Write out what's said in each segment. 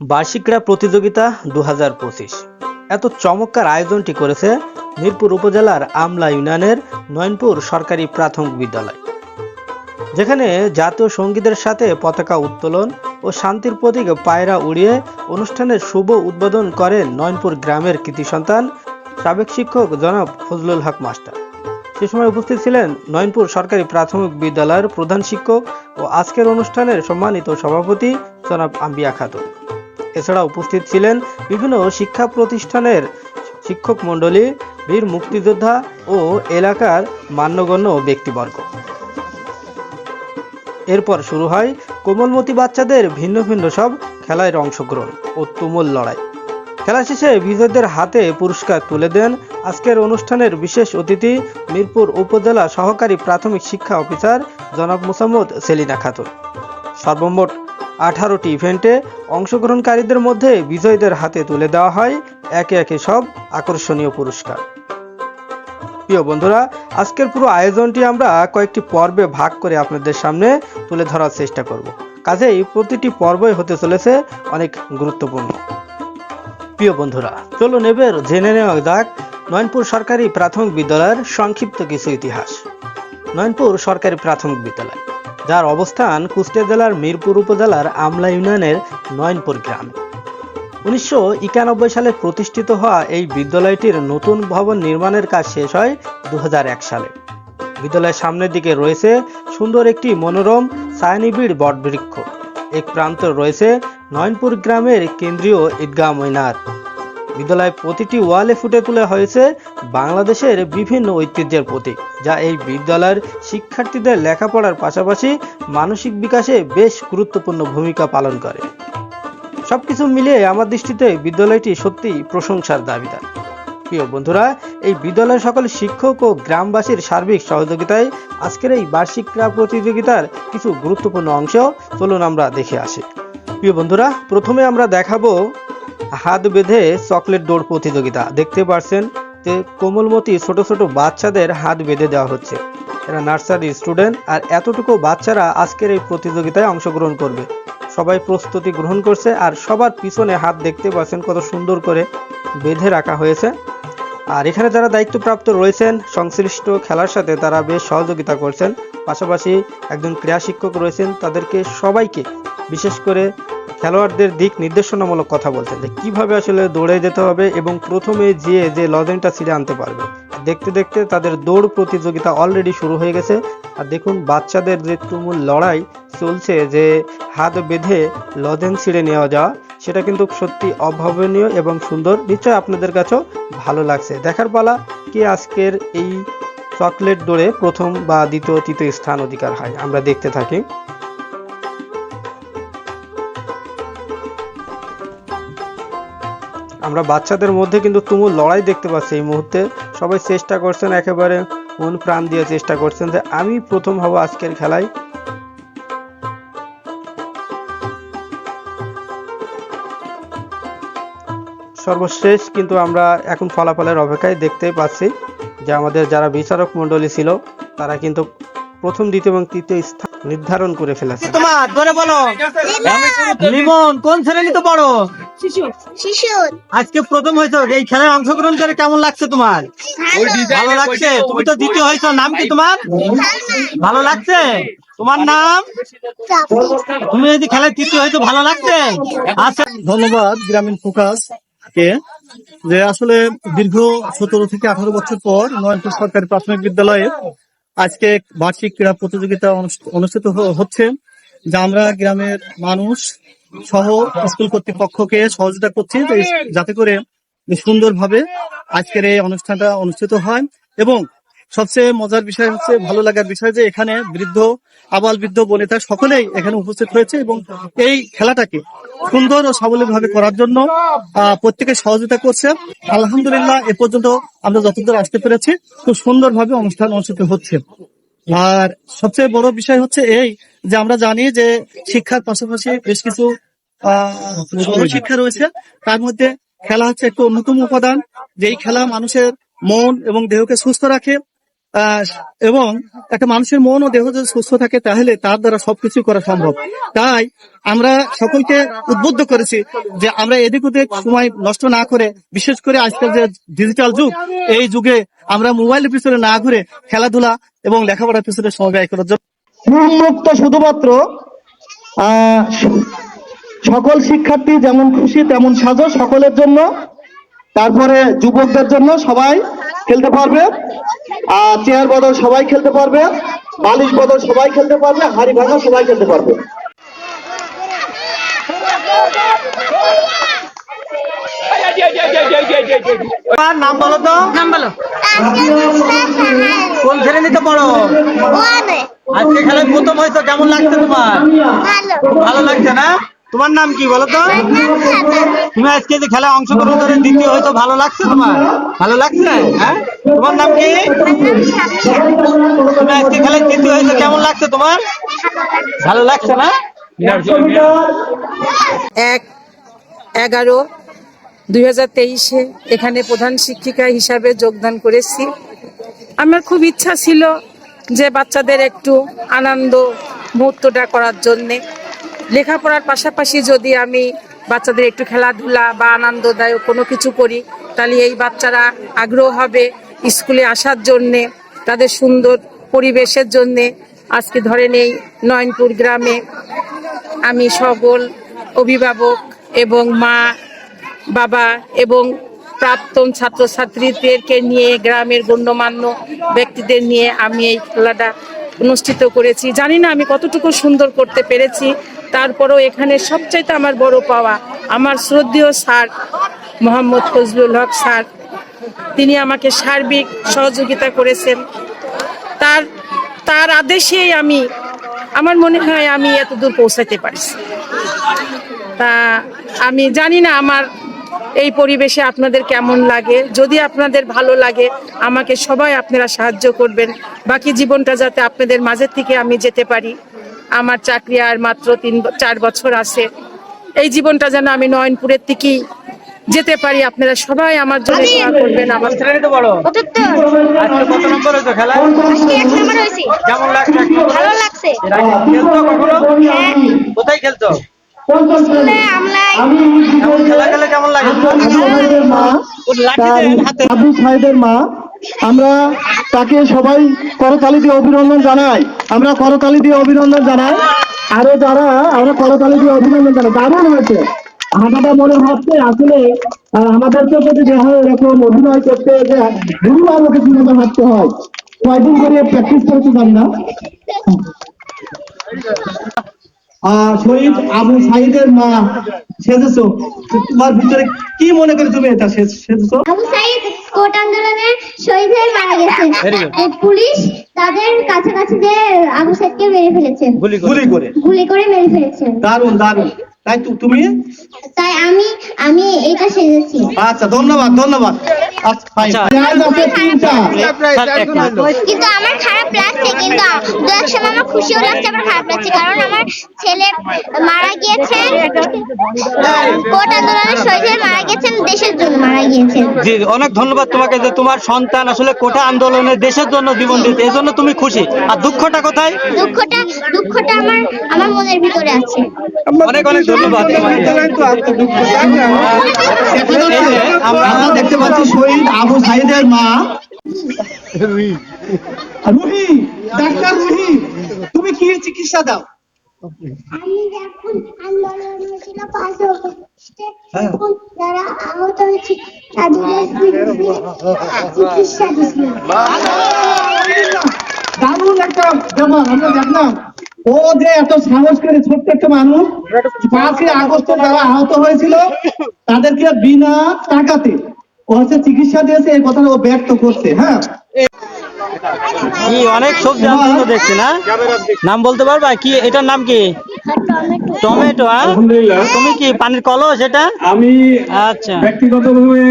বার্ষিক ক্রীড়া প্রতিযোগিতা দু হাজার পঁচিশ। এত চমৎকার আয়োজনটি করেছে মিরপুর উপজেলার আমলা ইউনিয়নের নয়নপুর সরকারি প্রাথমিক বিদ্যালয়। যেখানে জাতীয় সঙ্গীতের সাথে পতাকা উত্তোলন ও শান্তির প্রতীক পায়রা উড়িয়ে অনুষ্ঠানের শুভ উদ্বোধন করেন নয়নপুর গ্রামের কৃতি সন্তান, সাবেক শিক্ষক জনাব ফজলুল হক মাস্টার। সে সময় উপস্থিত ছিলেন নয়নপুর সরকারি প্রাথমিক বিদ্যালয়ের প্রধান শিক্ষক ও আজকের অনুষ্ঠানের সম্মানিত সভাপতি জনাব আম্বিয়া খাতুন। এছাড়া উপস্থিত ছিলেন বিভিন্ন শিক্ষা প্রতিষ্ঠানের শিক্ষক মণ্ডলী, বীর মুক্তিযোদ্ধা ও এলাকার মান্যগণ্য ব্যক্তিবর্গ। এরপর শুরু হয় কোমলমতি বাচ্চাদের ভিন্ন ভিন্ন সব খেলায় অংশগ্রহণ ও তুমুল লড়াই। খেলা শেষে বিজয়ীদের হাতে পুরস্কার তুলে দেন আজকের অনুষ্ঠানের বিশেষ অতিথি মিরপুর উপজেলা সহকারী প্রাথমিক শিক্ষা অফিসার জনাব মোসাম্মদ সেলিনা খাতুন। সর্বমোট আঠারোটি ইভেন্টে অংশগ্রহণকারীদের মধ্যে বিজয়ীদের হাতে তুলে দেওয়া হয় একে একে সব আকর্ষণীয় পুরস্কার। প্রিয় বন্ধুরা, আজকের পুরো আয়োজনটি আমরা কয়েকটি পর্বে ভাগ করে আপনাদের সামনে তুলে ধরার চেষ্টা করব। কাজেই প্রতিটি পর্বই হতে চলেছে অনেক গুরুত্বপূর্ণ। প্রিয় বন্ধুরা, চলুন এবার জেনে নেওয়া যাক নয়নপুর সরকারি প্রাথমিক বিদ্যালয়ের সংক্ষিপ্ত কিছু ইতিহাস। নয়নপুর সরকারি প্রাথমিক বিদ্যালয়। যার অবস্থান কুষ্টিয়া জেলার মিরপুর উপজেলার আমলা ইউনিয়নের নয়নপুর গ্রামে। উনিশশো একানব্বই সালে প্রতিষ্ঠিত হওয়া এই বিদ্যালয়টির নতুন ভবন নির্মাণের কাজ শেষ হয় দু হাজার এক সালে। বিদ্যালয়ের সামনের দিকে রয়েছে সুন্দর একটি মনোরম ছায়ানিবিড় বটবৃক্ষ। এক প্রান্ত রয়েছে নয়নপুর গ্রামের কেন্দ্রীয় ঈদগাহ ময়নার বিদ্যালয় প্রতিটি ওয়ালে ফুটে তোলা হয়েছে বাংলাদেশের বিভিন্ন ঐতিহ্যের প্রতীক, যা এই বিদ্যালয়ের শিক্ষার্থীদের লেখাপড়ার পাশাপাশি মানসিক বিকাশে বেশ গুরুত্বপূর্ণ ভূমিকা পালন করে। সবকিছু মিলিয়ে আমার দৃষ্টিতে বিদ্যালয়টি সত্যিই প্রশংসার দাবিদার। প্রিয় বন্ধুরা, এই বিদ্যালয়ের সকল শিক্ষক ও গ্রামবাসীর সার্বিক সহযোগিতায় আজকের এই বার্ষিক ক্রীড়া প্রতিযোগিতার কিছু গুরুত্বপূর্ণ অংশ চলুন আমরা দেখে আসি। প্রিয় বন্ধুরা, প্রথমে আমরা দেখাবো হাত বেঁধে চকলেট দৌড় প্রতিযোগিতা। দেখতে পারছেন যে কোমলমতি ছোট ছোট বাচ্চাদের হাত বেঁধে দেওয়া হচ্ছে। এরা নার্সারি স্টুডেন্ট আর এতটুকু বাচ্চারা আজকের এই প্রতিযোগিতায় অংশগ্রহণ করবে। সবাই প্রস্তুতি গ্রহণ করছে আর সবার পিছনে হাত দেখতে পাচ্ছেন কত সুন্দর করে বেঁধে রাখা হয়েছে। আর এখানে যারা দায়িত্বপ্রাপ্ত রয়েছেন, সংশ্লিষ্ট খেলার সাথে তারা বেশ সহযোগিতা করছেন। পাশাপাশি একজন ক্রীড়া শিক্ষক রয়েছেন, তাদেরকে সবাইকে বিশেষ করে খেলোয়াড়দের দিক নির্দেশনামূলক কথা বলছেন যে কীভাবে আসলে দৌড়ে যেতে হবে এবং প্রথমে যেয়ে যে লজেনটা ছিঁড়ে আনতে পারবে। দেখতে দেখতে তাদের দৌড় প্রতিযোগিতা অলরেডি শুরু হয়ে গেছে। আর দেখুন, বাচ্চাদের যে তুমুল লড়াই চলছে যে হাত বেঁধে লজেন ছিঁড়ে নেওয়া যাওয়া, সেটা কিন্তু সত্যি অভাবনীয় এবং সুন্দর। নিশ্চয় আপনাদের কাছেও ভালো লাগছে। দেখার পালা কে আজকের এই চকলেট দৌড়ে প্রথম বা দ্বিতীয়, তৃতীয় স্থান অধিকার হয়? আমরা দেখতে থাকি। আমরা বাচ্চাদের মধ্যে কিন্তু তুমুল লড়াই দেখতে পাচ্ছি এই মুহূর্তে। সবাই চেষ্টা করছেন একেবারে মন প্রাণ দিয়ে চেষ্টা করছেন যে আমি প্রথম হব আজকের খেলায়। সর্বশেষ কিন্তু আমরা এখন ফলাফলের অপেক্ষায় দেখতেই পাচ্ছি যে আমাদের যারা বিচারক মণ্ডলী ছিল তারা কিন্তু প্রথম দ্বিতীয় এবং তৃতীয় স্থান নির্ধারণ করে ফেলেছে। তোমার ধরে বলো। লিমন কোন শ্রেণীতে পড়ো? শিশুর আজকে প্রথম হয়েছো এই খেলায় অংশগ্রহণ করে কেমন লাগছে তোমার? ভালো। লাগছে? তুমি তো দ্বিতীয় হয়েছো। নাম কি তোমার? ভালো লাগছে? তোমার নাম? তুমি যদি খেলায় তৃতীয় হয়েছো ভালো লাগছে? আচ্ছা ধন্যবাদ গ্রামীণ ফোকাস কে যে আসলে দীর্ঘ সতেরো থেকে আঠারো বছর পর নয়নপুর সরকারি প্রাথমিক বিদ্যালয়ে আজকে বার্ষিক ক্রীড়া প্রতিযোগিতা অনুষ্ঠ- অনুষ্ঠিত হ- হচ্ছে। যা আমরা গ্রামের মানুষ সহ স্কুল কর্তৃপক্ষকে সহযোগিতা করছি যাতে করে সুন্দরভাবে আজকের এই অনুষ্ঠানটা অনুষ্ঠিত হয়। এবং সবচেয়ে মজার বিষয় হচ্ছে, ভালো লাগার বিষয় যে এখানে বৃদ্ধ, আবাল বৃদ্ধ, বনিতা সকলেই এখানে উপস্থিত হয়েছে এবং এই খেলাটাকে সুন্দর ও সাবলীলভাবে করার জন্য প্রত্যেকে সহযোগিতা করছে। আলহামদুলিল্লাহ, এ পর্যন্ত আমরা যতদূর আসতে পেরেছি, খুব সুন্দরভাবে অনুষ্ঠান অনুষ্ঠিত হচ্ছে। আর সবচেয়ে বড় বিষয় হচ্ছে এই যে আমরা জানি যে শিক্ষার পাশাপাশি বেশ কিছু শিক্ষা রয়েছে। তার মধ্যে খেলা হচ্ছে একটু অন্যতম উপাদান। যেই খেলা মানুষের মন এবং দেহকে সুস্থ রাখে। এবং একটা মানুষের মন ও দেহ যদি সুস্থ থাকে তাহলে তার দ্বারা সবকিছু করা সম্ভব। তাই আমরা সকলকে উদ্বুদ্ধ করেছি যে আমরা এদিক ওদিক সময় নষ্ট না করে, বিশেষ করে আজকাল যে ডিজিটাল যুগ, এই যুগে আমরা মোবাইলের পিছনে না ঘুরে খেলাধুলা এবং লেখাপড়ার পিছনে সময় ব্যয় করার জন্য উন্মুক্ত শুধুমাত্র সকল শিক্ষার্থী যেমন খুশি, তেমন সাজো সকলের জন্য। তারপরে যুবকদের জন্য সবাই খেলতে পারবে, আর চেয়ার বদল সবাই খেলতে পারবে, বালিশ বদল সবাই খেলতে পারবে, হাড়ি ভাঙা সবাই খেলতে পারবে। তোমার নাম বলো তো। নাম বলো। কোন শ্রেণীতে পড়ো? আজকে খেলায় প্রথম হয়েছে কেমন লাগছে তোমার? ভালো। ভালো লাগছে না? তোমার নাম কি বলো তো? তুমি আজকে যে খেলায় অংশগ্রহণ করে দ্বিতীয় হয়তো ভালো লাগছে তোমার? ভালো লাগছে? হ্যাঁ? তোমার নাম কি? তুমি আজকে খেলায় তৃতীয় হয়েছে কেমন লাগছে তোমার? ভালো লাগছে না? এক এগারো দুই তেইশে এখানে প্রধান শিক্ষিকা হিসাবে যোগদান করেছি। আমার খুব ইচ্ছা ছিল যে বাচ্চাদের একটু আনন্দ মুহূর্তটা করার জন্যে। লেখাপড়ার পাশাপাশি যদি আমি বাচ্চাদের একটু খেলাধুলা বা আনন্দদায়ক কোনো কিছু করি, তাহলে এই বাচ্চারা আগ্রহ হবে স্কুলে আসার জন্যে, তাদের সুন্দর পরিবেশের জন্যে। আজকে ধরেন এই নয়নপুর গ্রামে আমি সকল অভিভাবক এবং মা বাবা এবং প্রাক্তন ছাত্রছাত্রীদেরকে নিয়ে গ্রামের গণ্যমান্য ব্যক্তিদের নিয়ে আমি এই খেলাটা অনুষ্ঠিত করেছি। জানি না আমি কতটুকু সুন্দর করতে পেরেছি, তারপরেও এখানে সবচাইতে আমার বড় পাওয়া আমার শ্রদ্ধেয় স্যার মোহাম্মদ ফজলুল হক স্যার। তিনি আমাকে সার্বিক সহযোগিতা করেছেন। তার তার আদেশেই আমি, আমার মনে হয় আমি এত দূর পৌঁছাতে পারছি। তা আমি জানি না আমার এই পরিবেশে আপনাদের কেমন লাগে? যদি আপনাদের ভালো লাগে আমাকে সবাই আপনারা সাহায্য করবেন। বাকি জীবনটা যাতে আপনাদের মাঝের থেকে আমি যেতে পারি। আমার চাকরি আর মাত্র তিন চার বছর আছে। এই জীবনটা যেন আমি নয়নপুরের থেকেই যেতে পারি। আপনারা সবাই আমার জন্য দোয়া করবেন আমার পড়ো পঁচাত্তর আজকে কত নম্বর খেলা আজকে নম্বর কেমন লাগছে? ভালো লাগছে। খেলছো কখনো? হ্যাঁ। কোথায় খেলছো? আবু সাহেবের মা। আমরা তাকে সবাই করতালি দিয়ে অভিনন্দন জানাই। আমরা করতালি দিয়ে অভিনন্দন জানাই। আরও যারা আমরা করতালি দিয়ে অভিনন্দন জানাই। দারুণ হয়েছে। হাঁটাটা মনে হচ্ছে আসলে আমাদেরকে যদি দেখা হয় এরকম অভিনয় করতে যে গুরু আলোকে কীভাবে হাঁটতে হয়। কয়দিন করে প্র্যাকটিস করেছি জানি না। শহীদ আবু সাইদের মা সেজেছো। তোমার ভিতরে কি মনে করে তুমি এটা সেজেছো? আবু সাইদ কোট আন্দোলনে শহীদ হয়ে মারা. এই পুলিশ তাদের কাছাকাছি যে আবু সাইদকে মেরে ফেলেছেন গুলি করে। গুলি করে। মেরে ফেলেছে। দারুণ দারুণ তাই তুমি? তাই আমি আমি এটা সেজেছি। আচ্ছা ধন্যবাদ ধন্যবাদ। fine. পেঁয়াজ আছে তিনটা। স্যার, এক মিনিট। কিন্তু আমার খারাপ লাগছে কিন্তু দু এক সময় আমার খুশিও লাগছে আবার খারাপ লাগছে। কারণ আমার ছেলে মারা গিয়েছেন কোট আন্দোলনে শহীদ মারা গেছেন দেশের জন্য মারা গিয়েছেন। জি অনেক ধন্যবাদ তোমাকে যে তোমার সন্তান আসলে কোটা আন্দোলনে দেশের জন্য জীবন দিতে এই জন্য তুমি খুশি। আর দুঃখটা কোথায়? দুঃখটা দুঃখটা আমার আমার মনের ভিতরে আছে। অনেক অনেক ধন্যবাদ আমরা আমরা দেখতে পাচ্ছি শহীদ আবু সাইদের মা। রুহি ডাক্তার রুহি তুমি কি চিকিৎসা দাও? আমি যখন আন্দোলন হয়েছিল পাঁচ হ্যাঁ। যারা আহত হয়েছে তাদের চিকিৎসা দিয়েছিলাম। দারুণ একটা ব্যাপার আমরা দেখলাম ও যে এত সাহস করে ছোট্ট একটা মানুষ পাঁচই আগস্টে যারা আহত হয়েছিল তাদেরকে বিনা টাকাতে ও হচ্ছে চিকিৎসা দিয়েছে এই কথাটা ও ব্যক্ত করছে হ্যাঁ। কি অনেক সবজি আনন্দ দেখছি না। নাম বলতে পারবা? কি এটার নাম কি? টমেটো হ্যাঁ তুমি কি পানির কলস এটা? আমি আচ্ছা। ব্যক্তিগতভাবে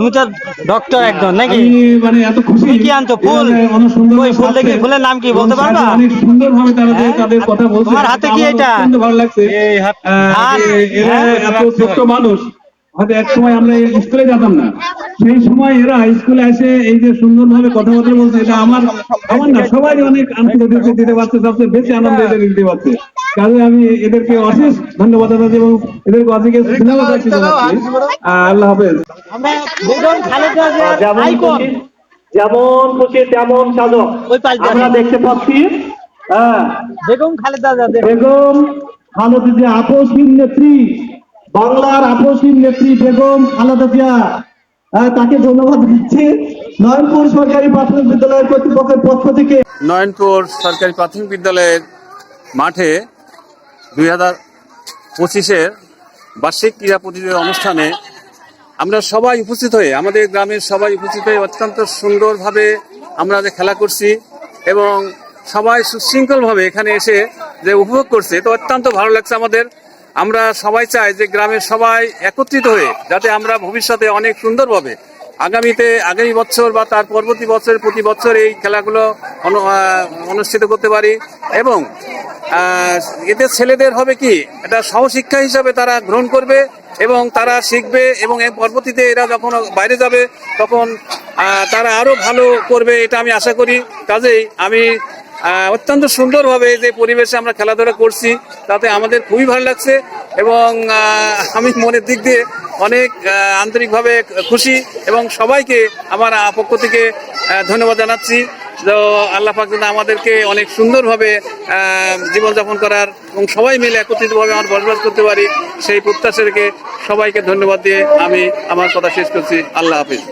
তুমি তো ডক্টর একজন নাকি? মানে এত খুশি। কি আনছো? ফুল? ওই ফুল দেখি ফুলের নাম কি বলতে পারবা? অনেক সুন্দর ভাবে তারা হ্যাঁ? তাদের কথা বলছে। তোমার হাতে কি এটা? ভালো লাগছে। হাত। যে এরা হ্যাঁ? এত ছোট্ট মানুষ। হয়তো এক সময় আমরা স্কুলে যেতাম না। সেই সময় এরা স্কুলে এসে এই যে সুন্দরভাবে কথাবার্তা বলছে এটা আমার আমার না সবাই অনেক আনন্দ দিতে দিতে পারছে সবচেয়ে বেশি আনন্দ এদের দিতে পারছে। কাজে আমি এদেরকে অশেষ ধন্যবাদ জানাচ্ছি এবং এদেরকে অশেষ ধন্যবাদ জানাচ্ছি আল্লাহ হাফেজ। যেমন খুশি তেমন পাল্টা আমরা দেখতে পাচ্ছি হ্যাঁ। বেগম খালেদা জিয়া বেগম খালেদা জিয়া আপসহীন নেত্রী। বাংলার আপসহীন নেত্রী বেগম খালেদা জিয়া তাকে ধন্যবাদ দিচ্ছি। নয়নপুর সরকারি প্রাথমিক বিদ্যালয়ের কর্তৃপক্ষের পক্ষ থেকে নয়নপুর সরকারি প্রাথমিক বিদ্যালয়ের মাঠে দুই হাজার পঁচিশের বার্ষিক ক্রীড়া প্রতিযোগিতা অনুষ্ঠানে আমরা সবাই উপস্থিত হয়ে, আমাদের গ্রামের সবাই উপস্থিত হয়ে অত্যন্ত সুন্দরভাবে আমরা যে খেলা করছি এবং সবাই সুশৃঙ্খলভাবে এখানে এসে যে উপভোগ করছে তো অত্যন্ত ভালো লাগছে আমাদের। আমরা সবাই চাই যে গ্রামের সবাই একত্রিত হয়ে যাতে আমরা ভবিষ্যতে অনেক সুন্দরভাবে আগামীতে আগামী বছর বা তার পরবর্তী বছর, প্রতি বছর এই খেলাগুলো অনু- অনুষ্ঠিত করতে পারি এবং এতে ছেলেদের হবে কি, এটা সহশিক্ষা হিসাবে তারা গ্রহণ করবে এবং তারা শিখবে এবং পরবর্তীতে এরা যখন বাইরে যাবে তখন তারা আরও ভালো করবে এটা আমি আশা করি। কাজেই আমি অত্যন্ত সুন্দরভাবে যে পরিবেশে আমরা খেলাধুলা করছি, তাতে আমাদের খুবই ভালো লাগছে এবং আমি মনের দিক দিয়ে অনেক আন্তরিকভাবে খুশি এবং সবাইকে আমার পক্ষ থেকে ধন্যবাদ জানাচ্ছি। তো আল্লাহ পাক যেন আমাদেরকে অনেক সুন্দরভাবে জীবনযাপন করার এবং সবাই মিলে একত্রিতভাবে আমার বসবাস করতে পারি, সেই প্রত্যাশা রেখে সবাইকে ধন্যবাদ দিয়ে আমি আমার কথা শেষ করছি। আল্লাহ হাফিজ।